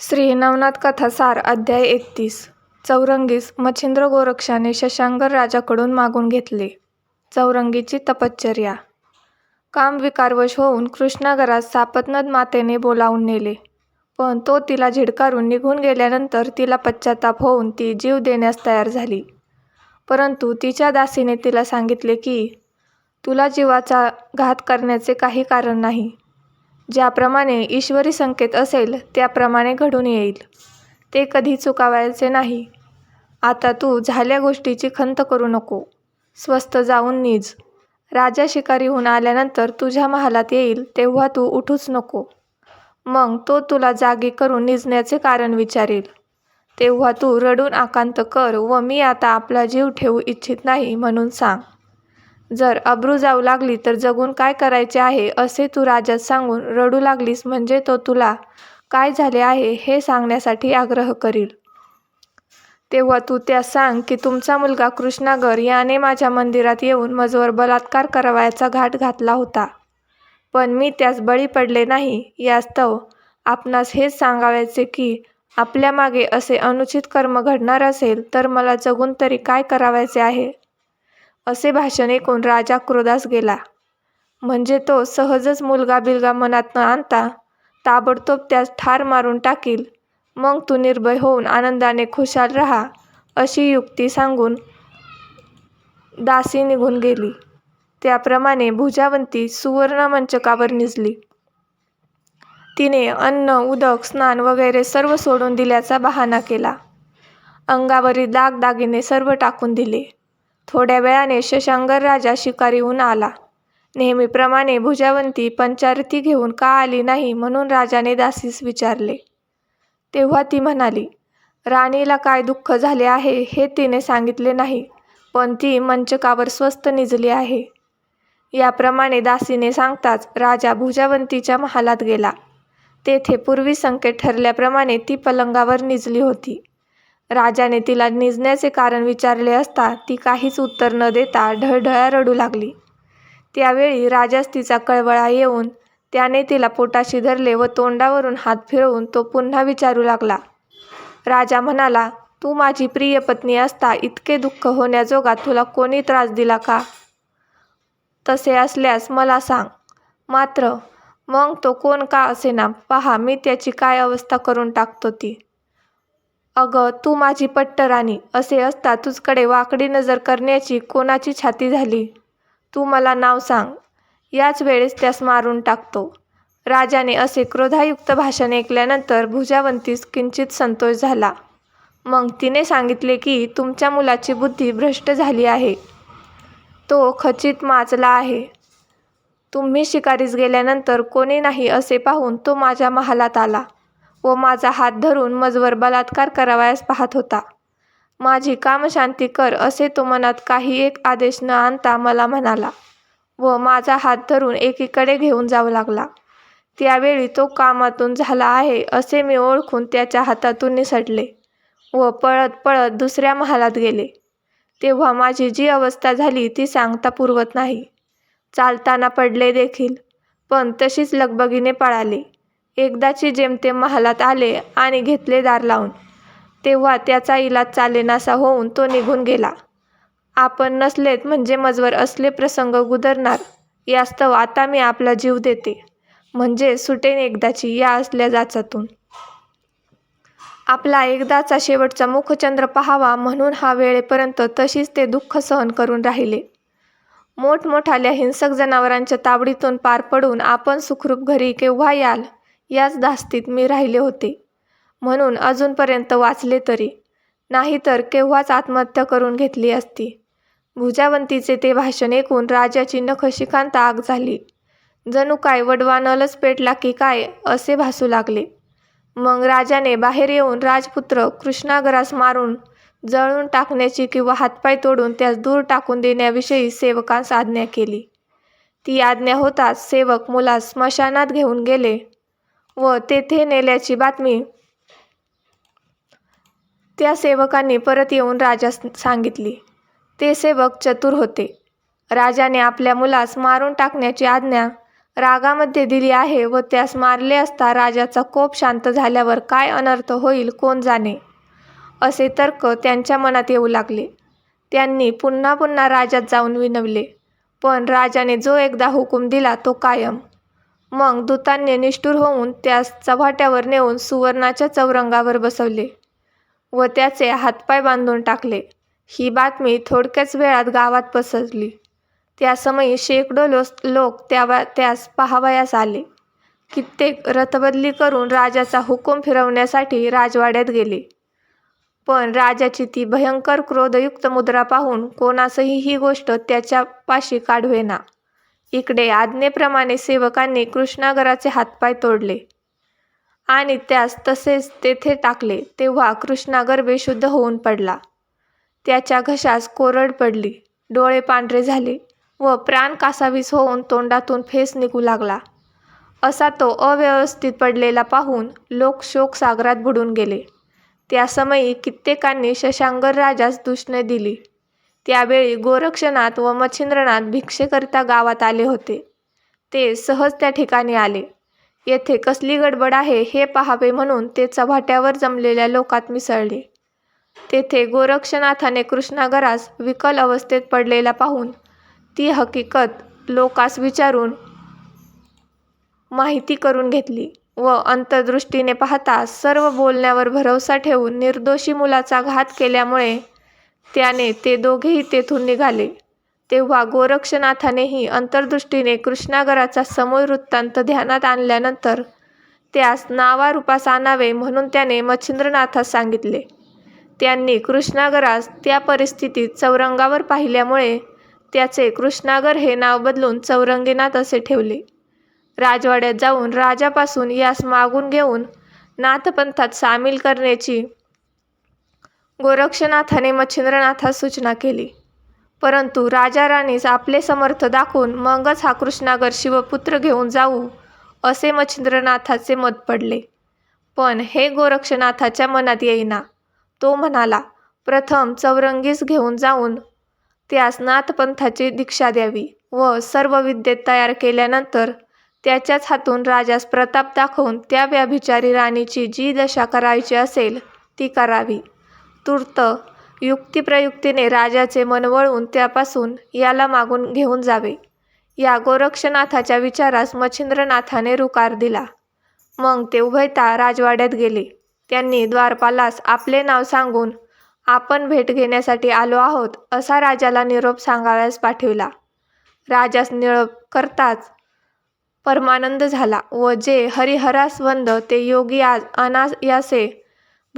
श्री नवनाथ कथा सार अध्याय एकतीस. चौरंगीस मच्छिंद्र गोरक्षाने शशांकर राजाकडून मागून घेतले. चौरंगीची तपश्चर्या. कामविकारवश होऊन कृष्णागरात सापतनद मातेने बोलावून नेले. पण तो तिला झिडकारून निघून गेल्यानंतर तिला पश्चाताप होऊन ती जीव देण्यास तयार झाली. परंतु तिच्या दासीने तिला सांगितले की तुला जीवाचा घात करण्याचे काही कारण नाही. ज्याप्रमाणे ईश्वरी संकेत असेल त्याप्रमाणे घडून येईल. ते कधी चुकावायचे नाही. आता तू झाल्या गोष्टीची खंत करू नको. स्वस्त जाऊन निज. राजा शिकारीहून आल्यानंतर तुझ्या महालात येईल तेव्हा तू उठूच नको. मग तो तुला जागी करून निजण्याचे कारण विचारेल. तेव्हा तू रडून आकांत कर व मी आता आपला जीव ठेवू इच्छित नाही म्हणून सांग. जर अब्रू जाऊ लागली तर जगून काय करायचे आहे असे तू राजास सांगून रडू लागलीस म्हणजे तो तुला काय झाले आहे हे सांगण्यासाठी आग्रह करील. तेव्हा तू त्या सांग की तुमचा मुलगा कृष्णागर याने माझ्या मंदिरात येऊन मजवर बलात्कार करावयाचा घाट घातला होता. पण मी त्यास बळी पडले नाही यास्तव आपणास हेच सांगावयाचे की आपल्या मागे असे अनुचित कर्म घडणार असेल तर मला जगून तरी काय करावयाचे आहे? असे भाषण ऐकून राजा क्रोधास गेला. म्हणजे तो सहजच मुलगा बिलगा मनात न आणता ताबडतोब त्यास ठार मारून टाकील. मग तू निर्भय होऊन आनंदाने खुशाल राहा अशी युक्ती सांगून दासी निघून गेली. त्याप्रमाणे भुजावंती सुवर्ण मंचकावर निजली. तिने अन्न उदक स्नान वगैरे सर्व सोडून दिल्याचा बहाणा केला. अंगावरील दागदागिने सर्व टाकून दिले. थोड्या वेळाने शशांकर राजा शिकारीहून आला. नेहमीप्रमाणे भुजावंती पंचारती घेऊन का आली नाही म्हणून राजाने दासीस विचारले. तेव्हा ती म्हणाली राणीला काय दुःख झाले आहे हे तिने सांगितले नाही पण ती मंचकावर स्वस्त निजली आहे. याप्रमाणे दासीने सांगताच राजा भुजावंतीच्या महालात गेला. तेथे पूर्वी संकेत ठरल्याप्रमाणे ती पलंगावर निजली होती. राजाने तिला निजण्याचे कारण विचारले असता ती काहीच उत्तर न देता ढळढळा रडू लागली. त्यावेळी राजास तिचा कळवळा येऊन त्याने तिला पोटाशी धरले व तोंडावरून हात फिरवून तो पुन्हा विचारू लागला. राजा म्हणाला तू माझी प्रिय पत्नी असता इतके दुःख होण्याजोगा तुला कोणी त्रास दिला का? तसे असल्यास मला सांग. मात्र मग तो कोण का असेना पहा मी त्याची काय अवस्था करून टाकतो ती? अगं तू माझी पट्टराणी. असे असता तुझकडे वाकडी नजर करण्याची कोणाची छाती झाली? तू मला नाव सांग. याच वेळेस त्यास मारून टाकतो. राजाने असे क्रोधायुक्त भाषण ऐकल्यानंतर भुजावंतीस किंचित संतोष झाला. मग तिने सांगितले की तुमच्या मुलाची बुद्धी भ्रष्ट झाली आहे. तो खचित माचला आहे. तुम्ही शिकारीस गेल्यानंतर कोणी नाही असे पाहून तो माझ्या महालात आला. व माझा हात धरून मजवर बलात्कार करावयास पाहत होता. माझी कामशांती कर असे तो मनात काही एक आदेश न आणता मला म्हणाला व माझा हात धरून एकीकडे घेऊन जाऊ लागला. त्यावेळी तो कामातून झाला आहे असे मी ओळखून त्याच्या हातातून निसटले व पळत पळत दुसऱ्या महालात गेले. तेव्हा माझी जी अवस्था झाली ती सांगता पुरवत नाही. चालताना पडले देखील पण तशीच लगबगीने पळाले. एकदाची जेमतेम महालात आले आणि घेतले दार लावून. तेव्हा त्याचा इलाज चालेनासा होऊन तो निघून गेला. आपण नसलेत म्हणजे मजवर असले प्रसंग गुदरणार यास्तव आता मी आपला जीव देते. म्हणजे सुटेन एकदाची या असल्या जाचातून. आपला एकदाचा शेवटचा मुखचंद्र पाहावा म्हणून हा वेळेपर्यंत तशीच ते दुःख सहन करून राहिले. मोठमोठाल्या हिंसक जनावरांच्या तावडीतून पार पडून आपण सुखरूप घरी केव्हा याल याच धास्तीत मी राहिले होते. म्हणून अजूनपर्यंत वाचले तरी. नाहीतर केव्हाच आत्महत्या करून घेतली असती. भुजावंतीचे ते भाषण ऐकून राजाची नखशिकांत आग झाली. जणू काय वडवानलच पेटला की काय असे भासू लागले. मग राजाने बाहेर येऊन राजपुत्र कृष्णागरास मारून जळून टाकण्याची किंवा हातपाय तोडून त्यास दूर टाकून देण्याविषयी सेवकांस आज्ञा केली. ती आज्ञा होताच सेवक मुलास स्मशानात घेऊन गेले. व तेथे नेल्याची बातमी. त्या सेवकांनी परत येऊन राजास सांगितली. ते सेवक चतुर होते. राजाने आपल्या मुलास मारून टाकण्याची आज्ञा रागामध्ये दिली आहे व त्यास मारले असता राजाचा कोप शांत झाल्यावर काय अनर्थ होईल कोण जाणे? असे तर्क त्यांच्या मनात येऊ लागले. त्यांनी पुन्हा पुन्हा राजात जाऊन विनवले. पण राजाने जो एकदा हुकूम दिला तो कायम. मग दूतांनी निष्ठुर होऊन त्यास चव्हाट्यावर नेऊन सुवर्णाच्या चौरंगावर बसवले व त्याचे हातपाय बांधून टाकले. ही बातमी थोडक्याच वेळात गावात पसरली. त्यासमयी शेकडो लो लोक त्यावा त्यास पाहावयास आले. कित्येक रथबदली करून राजाचा हुकूम फिरवण्यासाठी राजवाड्यात गेले. पण राजाची ती भयंकर क्रोधयुक्त मुद्रा पाहून कोणासही ही गोष्ट त्याच्यापाशी काढवेना इकडे आज्ञेप्रमाणे सेवकांनी कृष्णागराचे हातपाय तोडले आणि त्यास तसेच तेथे टाकले तेव्हा कृष्णागर बेशुद्ध होऊन पडला. त्याच्या घशास कोरड पडली. डोळे पांढरे झाले व प्राण कासावीस होऊन तोंडातून फेस निघू लागला. असा तो अव्यवस्थित पडलेला पाहून लोक शोकसागरात बुडून गेले. त्या समयी कित्येकांनी शशांगर राजास दूषणे दिली. त्यावेळी गोरक्षनाथ व मच्छिंद्रनाथ भिक्षेकरिता गावात आले होते. ते सहज त्या ठिकाणी आले. येथे कसली गडबड आहे हे पाहावे म्हणून ते चव्हाट्यावर जमलेल्या लोकात मिसळले. तेथे गोरक्षनाथाने कृष्णागरास विकल अवस्थेत पडलेला पाहून ती हकीकत लोकास विचारून माहिती करून घेतली व अंतर्दृष्टीने पाहता सर्व बोलण्यावर भरवसा ठेवून निर्दोषी मुलाचा घात केल्यामुळे त्याने ते दोघेही तेथून निघाले. तेव्हा गोरक्षनाथानेही अंतर्दृष्टीने कृष्णागराचा समूळ वृत्तांत ध्यानात आणल्यानंतर त्यास नावारूपास आणावे म्हणून त्याने मच्छिंद्रनाथास सांगितले. त्यांनी कृष्णागरास त्या परिस्थितीत चौरंगावर पाहिल्यामुळे त्याचे कृष्णागर हे नाव बदलून चौरंगीनाथ असे ठेवले. राजवाड्यात जाऊन राजापासून यास मागून घेऊन नाथपंथात सामील करण्याची गोरक्षनाथाने मच्छिंद्रनाथास सूचना केली. परंतु राजा राणीस आपले समर्थ दाखवून मगच हा कृष्णागर शिवपुत्र घेऊन जाऊ असे मच्छिंद्रनाथाचे मत पडले. पण हे गोरक्षनाथाच्या मनात येईना. तो म्हणाला प्रथम चौरंगीस घेऊन जाऊन त्यास नाथपंथाची दीक्षा द्यावी व सर्व विद्येत तयार केल्यानंतर त्याच्याच हातून राजास प्रताप दाखवून त्या व्याभिचारी राणीची जी दशा करायची असेल ती करावी. तूर्त युक्तिप्रयुक्तीने राजाचे मन वळवून त्यापासून याला मागून घेऊन जावे. या गोरक्षनाथाच्या विचारास मच्छिंद्रनाथाने रुकार दिला. मग ते उभयता राजवाड्यात गेले. त्यांनी द्वारपालास आपले नाव सांगून आपण भेट घेण्यासाठी आलो आहोत असा राजाला निरोप सांगाव्यास पाठविला. राजास निरोप करताच परमानंद झाला व जे हरिहरास वंद ते योगी आज अनायासे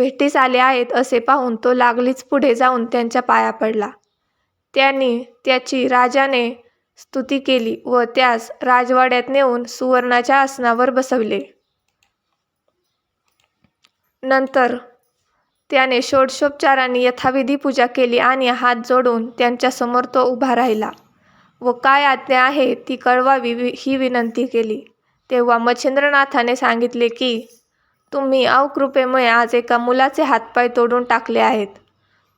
भेटीस आले आहेत असे पाहून तो लागलीच पुढे जाऊन त्यांच्या पाया पडला. त्यांनी त्याची राजाने स्तुती केली व त्यास राजवाड्यात नेऊन सुवर्णाच्या आसनावर बसवले. नंतर त्याने षोडशोपचारांनी यथाविधी पूजा केली आणि हात जोडून त्यांच्यासमोर तो उभा राहिला व काय आज्ञा आहे ती कळवावी ही विनंती केली. तेव्हा मच्छिंद्रनाथाने सांगितले की तुम्ही अवकृपेमुळे आज एका मुलाचे हातपाय तोडून टाकले आहेत.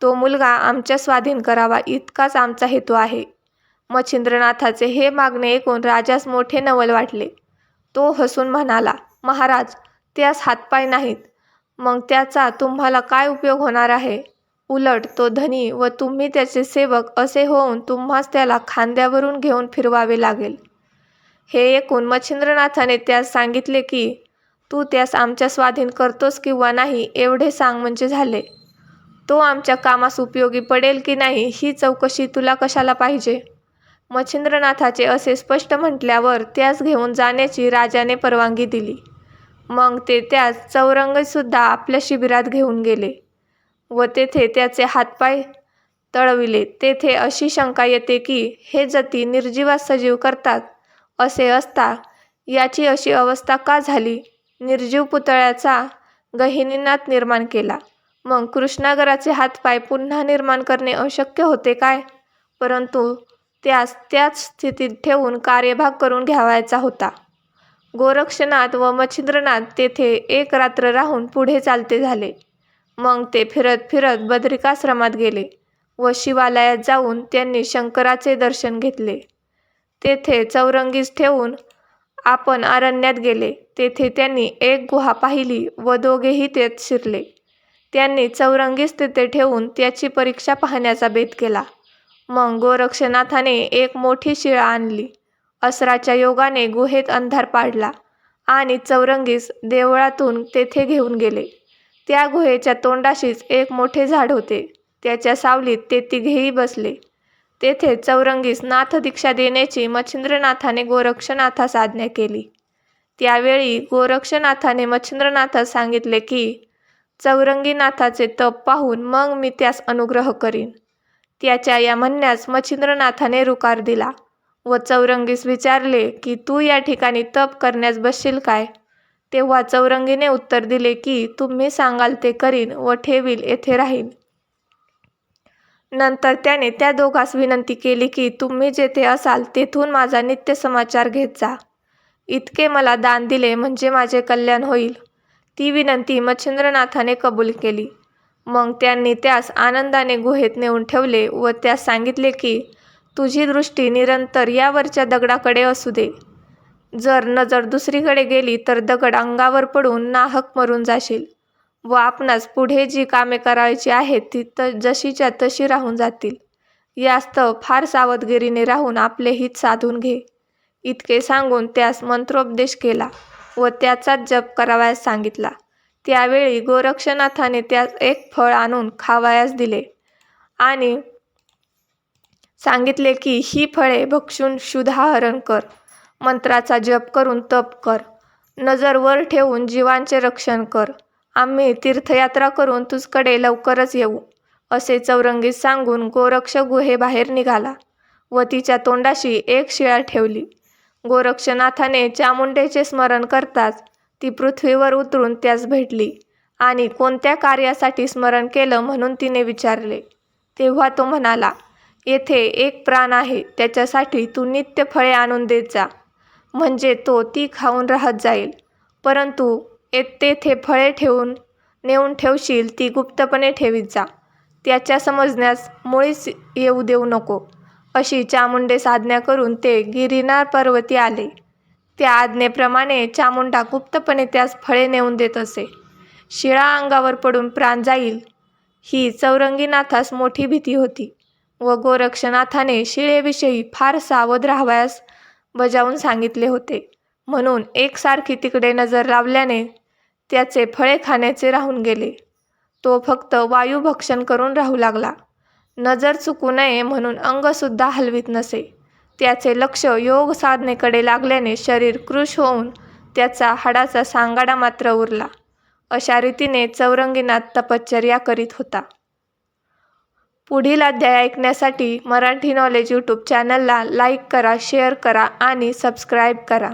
तो मुलगा आमच्या स्वाधीन करावा इतकाच आमचा हेतू आहे. मच्छिंद्रनाथाचे हे मागणे ऐकून राजास मोठे नवल वाटले. तो हसून म्हणाला महाराज त्यास हातपाय नाहीत. मग त्याचा तुम्हाला काय उपयोग होणार आहे? उलट तो धनी व तुम्ही त्याचे सेवक असे होऊन तुम्हास त्याला खांद्यावरून घेऊन फिरवावे लागेल. हे ऐकून मच्छिंद्रनाथाने त्यास सांगितले की तू त्यास आमच्या स्वाधीन करतोस किंवा नाही एवढे सांग म्हणजे झाले. तो आमच्या कामास उपयोगी पडेल की नाही ही चौकशी तुला कशाला पाहिजे? मच्छिंद्रनाथाचे असे स्पष्ट म्हटल्यावर त्यास घेऊन जाण्याची राजाने परवानगी दिली. मग ते त्यास चौरंगीसुद्धा आपल्या शिबिरात घेऊन गेले व तेथे त्याचे हातपाय तळविले. तेथे अशी शंका येते की हे जती निर्जीवास सजीव करतात असे असता याची अशी अवस्था का झाली? निर्जीव पुतळ्याचा गहिनीनाथ निर्माण केला. मग कृष्णागराचे हातपाय पुन्हा निर्माण करणे अशक्य होते काय? परंतु त्यास त्याच स्थितीत ठेवून कार्यभाग करून घ्यावायचा होता. गोरक्षनाथ व मच्छिंद्रनाथ तेथे एक रात्र राहून पुढे चालते झाले. मग ते फिरत फिरत बद्रिकाश्रमात गेले व शिवालयात जाऊन त्यांनी शंकराचे दर्शन घेतले. तेथे चौरंगीस ठेवून आपण अरण्यात गेले तेथे त्यांनी एक गुहा पाहिली व दोघेही त्यात शिरले. त्यांनी चौरंगीस तेथे ठेवून त्याची परीक्षा पाहण्याचा बेत केला. मग गोरक्षनाथाने एक मोठी शिळा आणली. असराच्या योगाने गुहेत अंधार पाडला आणि चौरंगीस देवळातून तेथे घेऊन गेले. त्या गुहेच्या तोंडाशीच एक मोठे झाड होते. त्याच्या सावलीत ते तिघेही बसले. तेथे चौरंगीस नाथ दीक्षा देण्याची मच्छिंद्रनाथाने गोरक्षनाथास आज्ञा केली. त्यावेळी गोरक्षनाथाने मच्छिंद्रनाथास सांगितले की चौरंगीनाथाचे तप पाहून मग मी त्यास अनुग्रह करीन. त्याच्या या म्हणण्यास मच्छिंद्रनाथाने रुकार दिला व चौरंगीस विचारले की तू या ठिकाणी तप करण्यास बसशील काय? तेव्हा चौरंगीने उत्तर दिले की तुम्ही सांगाल ते करीन व ठेवील येथे राहीन. नंतर त्याने त्या दोघांस विनंती केली की तुम्ही जेथे असाल तेथून माझा नित्य समाचार घेत जा. इतके मला दान दिले म्हणजे माझे कल्याण होईल. ती विनंती मच्छिंद्रनाथाने कबूल केली. मग त्यांनी त्यास आनंदाने गुहेत नेऊन ठेवले व त्यास सांगितले की तुझी दृष्टी निरंतर यावरच्या दगडाकडे असू दे. जर नजर दुसरीकडे गेली तर दगड अंगावर पडून नाहक मरून जाशील. व आपणास पुढे जी कामे करायची आहेत ती त जशीच्या तशी राहून जातील. यास्तव फार सावधगिरीने राहून आपले हित साधून घे. इतके सांगून त्यास मंत्रोपदेश केला व त्याचाच जप करावयास सांगितला. त्यावेळी गोरक्षनाथाने त्यास एक फळ आणून खावयास दिले आणि सांगितले की ही फळे भक्षून शुद्धाहरण कर. मंत्राचा जप करून तप कर. नजर वर ठेवून जीवांचे रक्षण कर. आम्ही तीर्थयात्रा करून तुझकडे लवकरच येऊ असे चौरंगीत सांगून गोरक्ष गुहेबाहेर निघाला व तिच्या तोंडाशी एक शिळा ठेवली. गोरक्षनाथाने चामुंडेचे स्मरण करताच ती पृथ्वीवर उतरून त्यास भेटली आणि कोणत्या कार्यासाठी स्मरण केलं म्हणून तिने विचारले. तेव्हा तो म्हणाला येथे एक प्राण आहे त्याच्यासाठी तू नित्य फळे आणून देत जा. म्हणजे तो ती खाऊन राहत जाईल. परंतु तेथे फळे ठेवून नेऊन ठेवशील ती गुप्तपणे ठेवीत जा. त्याच्या समजण्यास मुळीच येऊ देऊ नको. अशी चामुंडे साधण्या करून ते गिरिनार पर्वती आले. त्या आज्ञेप्रमाणे चामुंडा गुप्तपणे त्यास फळे नेऊन देत असे. शिळा अंगावर पडून प्राण जाईल. ही चौरंगीनाथास मोठी भीती होती व गोरक्षनाथाने शिळेविषयी फार सावध राहावयास बजावून सांगितले होते. म्हणून एकसारखी तिकडे नजर लावल्याने त्याचे फळे खाण्याचे राहून गेले. तो फक्त वायुभक्षण करून राहू लागला. नजर चुकू नये म्हणून अंगसुद्धा हलवीत नसे. त्याचे लक्ष योग साधनेकडे लागल्याने शरीर कृश होऊन त्याचा हाडाचा सांगाडा मात्र उरला. अशा रीतीने चौरंगीनाथ तपश्चर्या करीत होता. पुढील अध्याय ऐकण्यासाठी मराठी नॉलेज यूट्यूब चॅनलला लाईक करा शेअर करा आणि सबस्क्राईब करा.